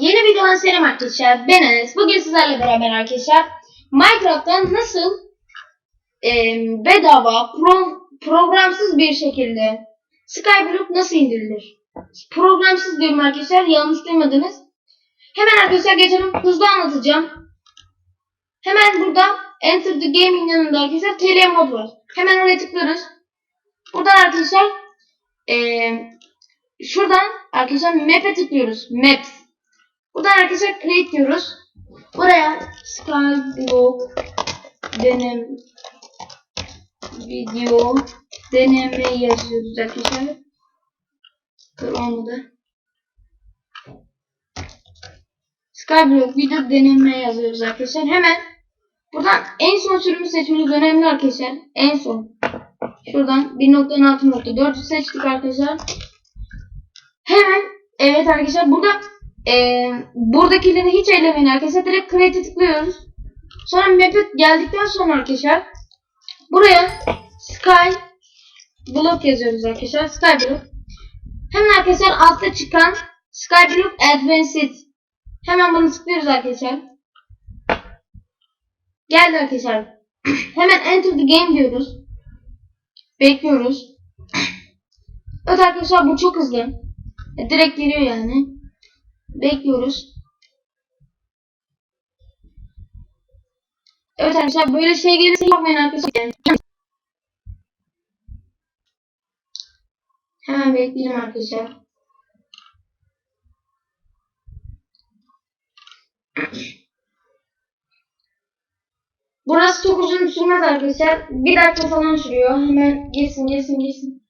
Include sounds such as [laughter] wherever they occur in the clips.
Yeni videodan selam arkadaşlar. Ben Enes. Bugün sizlerle beraber arkadaşlar Minecraft'tan nasıl e, bedava pro- programsız bir şekilde Skyblock nasıl indirilir? Programsız diyorum arkadaşlar. Yanlış duymadınız. Hemen arkadaşlar geçelim. Hızlı anlatacağım. Hemen burada Enter the Game'in yanında arkadaşlar TL mod var. Hemen oraya tıklıyoruz. Buradan arkadaşlar e, şuradan arkadaşlar map'e tıklıyoruz. Maps. Buradan arkadaşlar create diyoruz. Buraya Skyblock denem video deneme yazıyoruz arkadaşlar. Dur olmadı. Skyblock video deneme yazıyoruz arkadaşlar. Hemen buradan en son sürümü seçmeniz önemli arkadaşlar. En son. Şuradan 1.16.4'ü seçtik arkadaşlar. Hemen evet arkadaşlar burada e, buradakileri hiç ellemeyin arkadaşlar. Direkt create'e tıklıyoruz. Sonra map'e geldikten sonra arkadaşlar buraya sky block yazıyoruz arkadaşlar. Sky block. Hemen arkadaşlar altta çıkan sky block advanced hemen bunu tıklıyoruz arkadaşlar. Geldi arkadaşlar. [clears throat] Hemen enter the game diyoruz. Bekliyoruz. [clears throat] Evet arkadaşlar bu çok hızlı. E, Direkt geliyor yani. Bekliyoruz. Evet arkadaşlar böyle şey gelirse yapmayın arkadaşlar. Hemen bekleyelim arkadaşlar. Burası çok uzun sürmez arkadaşlar. Bir dakika falan sürüyor. Hemen girsin girsin girsin.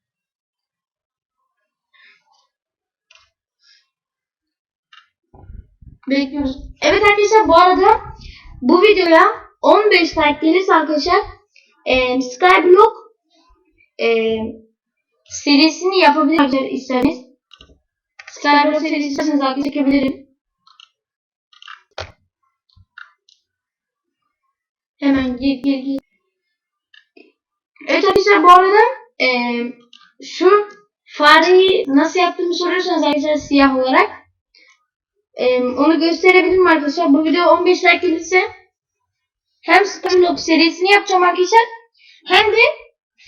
Bekliyoruz. Evet arkadaşlar bu arada bu videoya 15 like gelirse arkadaşlar e, Skyblock e, serisini yapabilir isterseniz. Skyblock serisi isterseniz arkadaşlar çekebilirim. Hemen gir gir gir. Evet arkadaşlar bu arada e, şu fareyi nasıl yaptığımı soruyorsanız arkadaşlar siyah olarak ee, onu gösterebilirim arkadaşlar. Bu video 15 like gelirse hem Skyblock serisini yapacağım arkadaşlar hem de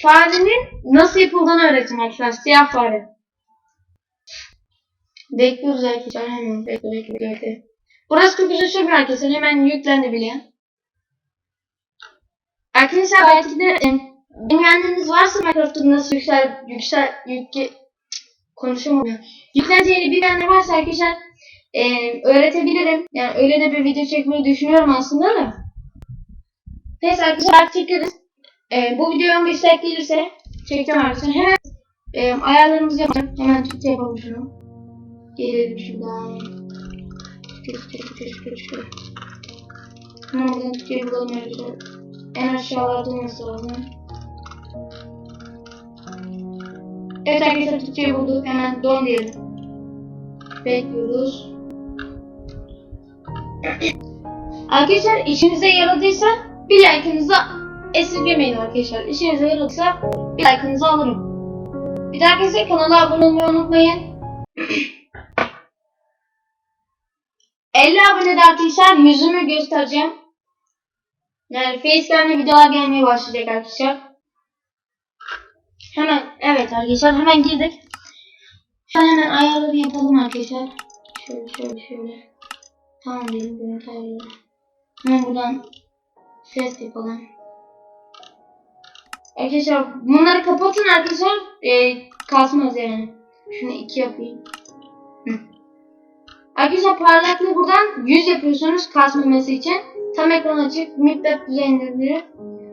farenin nasıl yapıldığını öğreteceğim arkadaşlar. Siyah fare. Bekliyoruz arkadaşlar. Hemen bekle bekle. Burası çok uzun sürmüyor arkadaşlar. Hemen yüklendi bile. Arkadaşlar belki de bilmeyenleriniz varsa Minecraft'ta nasıl yüksel yüksel yükle konuşamıyorum. Yükleneceğini bilenler varsa arkadaşlar e, öğretebilirim. Yani öyle de bir video çekmeyi düşünüyorum aslında da. Neyse arkadaşlar çekeriz. E, bu video 15 like gelirse çekeceğim arkadaşlar. Hemen e, ayarlarımızı yapacağım. Hemen Türkçe yapalım şunu. Gelelim şuradan. Türkçe, Türkçe, Türkçe. Hemen buradan Türkçe'yi bulalım arkadaşlar. En aşağılarda olması lazım. Evet arkadaşlar Türkçe'yi bulduk. Hemen don diyelim. Bekliyoruz. Arkadaşlar işinize yaradıysa bir like'ınızı esirgemeyin arkadaşlar. İşinize yaradıysa bir like'ınızı alırım. Bir de arkadaşlar kanala abone olmayı unutmayın. [clears throat] 50 abonede arkadaşlar yüzümü göstereceğim. Yani facecam'le videolar gelmeye başlayacak arkadaşlar. Hemen evet arkadaşlar hemen girdik. Hemen ayarları yapalım arkadaşlar. Şöyle şöyle şöyle. Tamam dedim görüntü ayarları. Hemen buradan ses yapalım. Arkadaşlar bunları kapatın arkadaşlar. Ee, kasmaz yani. Şunu iki yapayım. Arkadaşlar parlaklığı buradan 100 yapıyorsunuz kasmaması için. Tam ekran açık. Miktar düzenleri.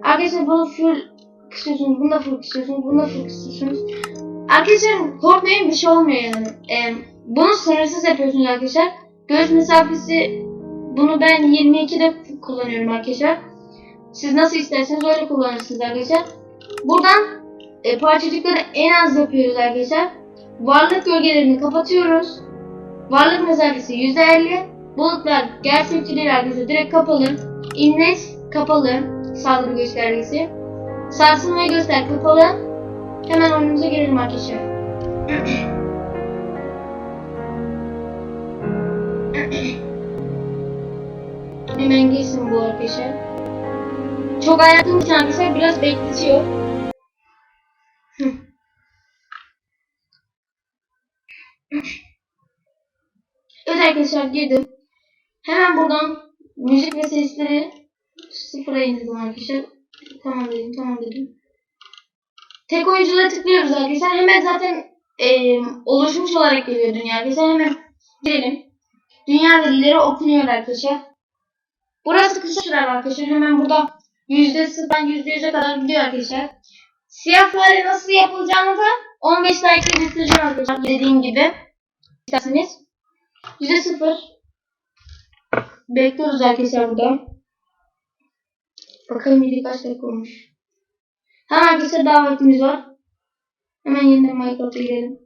Arkadaşlar bunu full kısıyorsunuz. Bunu da full kısıyorsunuz. Bunu da full kısıyorsunuz. Arkadaşlar korkmayın bir şey olmuyor yani. Ee, bunu sınırsız yapıyorsunuz arkadaşlar. Göz mesafesi bunu ben 22'de kullanıyorum arkadaşlar. Siz nasıl isterseniz öyle kullanırsınız arkadaşlar. Buradan e, parçacıkları en az yapıyoruz arkadaşlar. Varlık gölgelerini kapatıyoruz. Varlık mesafesi %50. Bulutlar gerçekçi arkadaşlar. Direkt kapalı. İmleç kapalı. Saldırı göstergesi. Sarsılmayı göster kapalı. Hemen oyunumuza girelim arkadaşlar. [clears throat] hemen geçsin bu arkadaşlar. Çok için arkadaşlar biraz bekletiyor. Evet arkadaşlar girdim. Hemen buradan müzik ve sesleri sıfıra indirdim arkadaşlar. Tamam dedim, tamam dedim. Tek oyunculara tıklıyoruz arkadaşlar. Hemen zaten e, oluşmuş olarak geliyor dünya arkadaşlar. Hemen girelim. Dünya verileri okunuyor arkadaşlar. Burası kısa arkadaşlar. Hemen burada yüzde sıfırdan yüzde yüze kadar gidiyor arkadaşlar. Siyah fare nasıl yapılacağını da 15 dakika göstereceğim arkadaşlar. Dediğim gibi. İsterseniz. Yüzde sıfır. Bekliyoruz arkadaşlar burada. Bakalım video kaç dakika olmuş. Hemen arkadaşlar daha vaktimiz var. Hemen yeniden Minecraft'a girelim.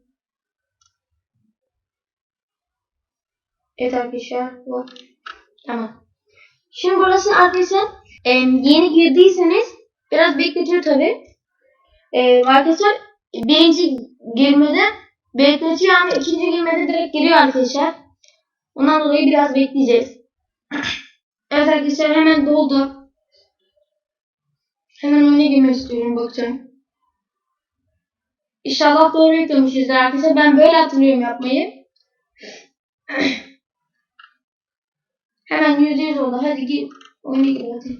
Evet arkadaşlar. Bu. Tamam. Şimdi burası arkadaşlar e, yeni girdiyseniz biraz bekletiyor tabi. E, arkadaşlar birinci girmede bekletiyor ama ikinci girmede direkt giriyor arkadaşlar. Ondan dolayı biraz bekleyeceğiz. [clears throat] Evet arkadaşlar hemen doldu. Hemen oyuna girmek istiyorum bakacağım. İnşallah doğru yüklemişizdir arkadaşlar. Ben böyle hatırlıyorum yapmayı. [clears throat] Hemen yüzde yüz oldu. Hadi gir. Oyuna gir hadi.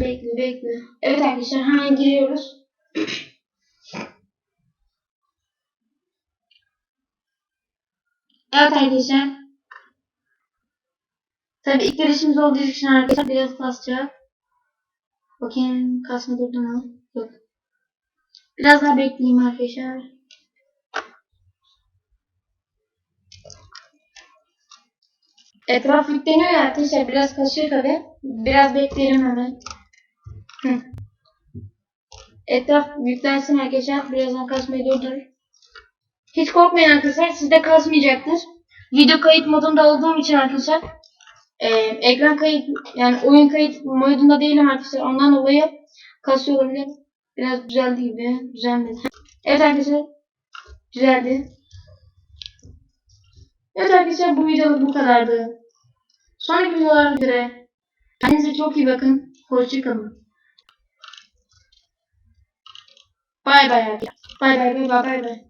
Bekle bekle. Evet arkadaşlar hemen giriyoruz. evet arkadaşlar. Tabii ilk girişimiz olduğu için arkadaşlar biraz kasacak. Bakayım kasma durdu mu? Yok. Biraz daha bekleyeyim arkadaşlar. Etraf yükleniyor ya arkadaşlar. Biraz kasıyor tabi. Biraz bekleyelim hemen. Etraf yüklensin arkadaşlar. Birazdan kasmayı durdurur. Hiç korkmayın arkadaşlar. Sizde kasmayacaktır. Video kayıt modunda olduğum için arkadaşlar. e, ekran kayıt yani oyun kayıt modunda değilim arkadaşlar. Ondan dolayı kasıyor olabilir. Biraz düzeldi gibi. Düzelmedi. Evet arkadaşlar. Düzeldi. Arkadaşlar bu video bu kadardı. Sonraki videolara göre kendinize çok iyi bakın. Hoşçakalın. Bay bay. Bay bay bay bay bay.